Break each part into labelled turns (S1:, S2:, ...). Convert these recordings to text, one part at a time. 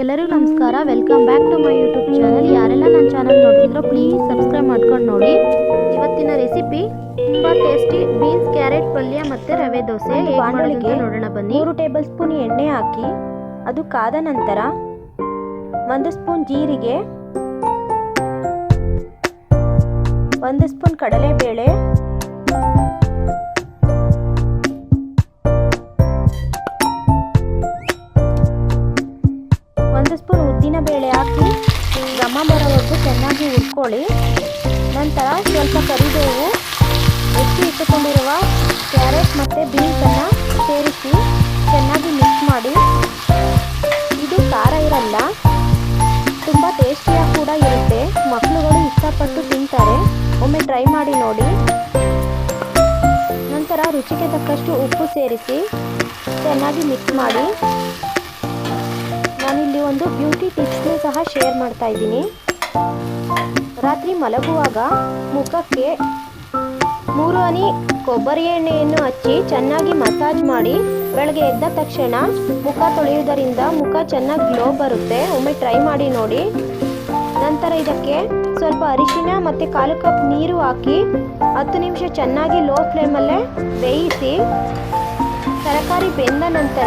S1: ಎಲ್ಲರಿಗೂ ನಮಸ್ಕಾರ. Welcome back to my YouTube channel ಯಾರೆಲ್ಲ ನನ್ನ ಚಾನಲ್ ನೋಡ್ತಿದ್ರೋ ಪ್ಲೀಸ್ ಸಬ್ಸ್ಕ್ರೈಬ್ ಮಾಡ್ಕೊಂಡು ನೋಡಿ. ಇವತ್ತಿನ ರೆಸಿಪಿ ತುಂಬ ಟೇಸ್ಟಿ ಬೀನ್ಸ್ ಕ್ಯಾರೆಟ್ ಪಲ್ಯ ಮತ್ತು ರವೆ ದೋಸೆ.
S2: ಬಾಣಲಿಗೆ
S1: ನೋಡೋಣ ಬನ್ನಿ.
S2: ಮೂರು ಟೇಬಲ್ ಸ್ಪೂನ್ ಎಣ್ಣೆ ಹಾಕಿ ಅದು ಕಾದ ನಂತರ ಒಂದು ಸ್ಪೂನ್ ಜೀರಿಗೆ ಒಂದು ಸ್ಪೂನ್ ಕಡಲೆಬೇಳೆ ಘಮ ಬರೋವರೆಗೂ ಚೆನ್ನಾಗಿ ಹುರ್ಕೊಳ್ಳಿ. ನಂತರ ಸ್ವಲ್ಪ ಕರಿಬೇವು ಹೆಚ್ಚಿ ಇಟ್ಟುಕೊಂಡಿರುವ ಕ್ಯಾರೆಟ್ ಮತ್ತು ಬೀನ್ಸನ್ನು ಸೇರಿಸಿ ಚೆನ್ನಾಗಿ ಮಿಕ್ಸ್ ಮಾಡಿ. ಇದು ಖಾರ ಇರಲ್ಲ, ತುಂಬ ಟೇಸ್ಟಿಯಾಗಿ ಕೂಡ ಇರುತ್ತೆ. ಮಕ್ಕಳುಗಳು ಇಷ್ಟಪಟ್ಟು ತಿಂತಾರೆ. ಒಮ್ಮೆ ಟ್ರೈ ಮಾಡಿ ನೋಡಿ. ನಂತರ ರುಚಿಗೆ ತಕ್ಕಷ್ಟು ಉಪ್ಪು ಸೇರಿಸಿ ಚೆನ್ನಾಗಿ ಮಿಕ್ಸ್ ಮಾಡಿ. ನಾನಿಲ್ಲಿ ಒಂದು ಬ್ಯೂಟಿ ಟಿಪ್ಸ್ನ ಸಹ ಶೇರ್ ಮಾಡ್ತಾ ಇದ್ದೀನಿ. ರಾತ್ರಿ ಮಲಗುವಾಗ ಮುಖಕ್ಕೆ ಮೂರು ಹನಿ ಕೊಬ್ಬರಿ ಎಣ್ಣೆಯನ್ನು ಹಚ್ಚಿ ಚೆನ್ನಾಗಿ ಮಸಾಜ್ ಮಾಡಿ ಬೆಳಗ್ಗೆ ಎದ್ದ ತಕ್ಷಣ ಮುಖ ತೊಳೆಯುವುದರಿಂದ ಮುಖ ಚೆನ್ನಾಗಿ ಗ್ಲೋ ಬರುತ್ತೆ. ಒಮ್ಮೆ ಟ್ರೈ ಮಾಡಿ ನೋಡಿ. ನಂತರ ಇದಕ್ಕೆ ಸ್ವಲ್ಪ ಅರಿಶಿನ ಮತ್ತು ಕಾಲು ಕಪ್ ನೀರು ಹಾಕಿ ಹತ್ತು ನಿಮಿಷ ಚೆನ್ನಾಗಿ ಲೋ ಫ್ಲೇಮಲ್ಲೇ ಬೇಯಿಸಿ ತರಕಾರಿ ಬೆಂದ ನಂತರ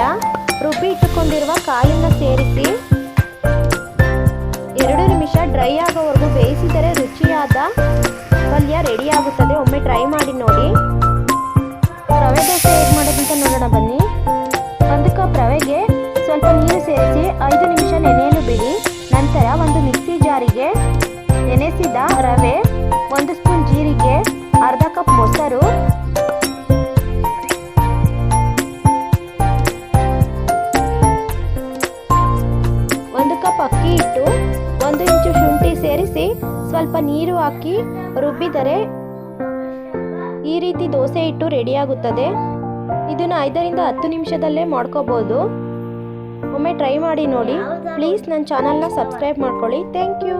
S2: ರುಬ್ಬಿ ಇಟ್ಟುಕೊಂಡಿರುವ ಕಾಳನ್ನು ಸೇರಿಸಿ ಎರಡು ನಿಮಿಷ ಡ್ರೈ ಆಗೋವರೆಗೂ ಬೇಯಿಸಿದರೆ ರುಚಿಯಾದ ಪಲ್ಯ ರೆಡಿ ಆಗುತ್ತದೆ. ಒಮ್ಮೆ ಟ್ರೈ ಮಾಡಿ ನೋಡಿ. ರವೆ ದೋಸೆ ಹೇಗೆ ಮಾಡೋದಂತ ನೋಡೋಣ ಬನ್ನಿ. ಒಂದು ರವೆಗೆ ಸ್ವಲ್ಪ ನೀರು ಸೇರಿಸಿ ಐದು ನಿಮಿಷ ನೆನೆಯಲು ಬಿಡಿ. ನಂತರ ಒಂದು ಮಿಕ್ಸಿ ಜಾರಿಗೆ ನೆನೆಸಿದ ರವೆ ಅಕ್ಕಿ ಹಿಟ್ಟು ಒಂದು ಇಂಚು ಶುಂಠಿ ಸೇರಿಸಿ ಸ್ವಲ್ಪ ನೀರು ಹಾಕಿ ರುಬ್ಬಿದರೆ ಈ ರೀತಿ ದೋಸೆ ಹಿಟ್ಟು ರೆಡಿಯಾಗುತ್ತದೆ ಇದನ್ನು ಐದರಿಂದ ಹತ್ತು ನಿಮಿಷದಲ್ಲೇ ಮಾಡ್ಕೋಬೋದು. ಒಮ್ಮೆ ಟ್ರೈ ಮಾಡಿ ನೋಡಿ. ಪ್ಲೀಸ್ ನನ್ನ ಚಾನಲ್ನ ಸಬ್ಸ್ಕ್ರೈಬ್ ಮಾಡ್ಕೊಳ್ಳಿ. Thank you.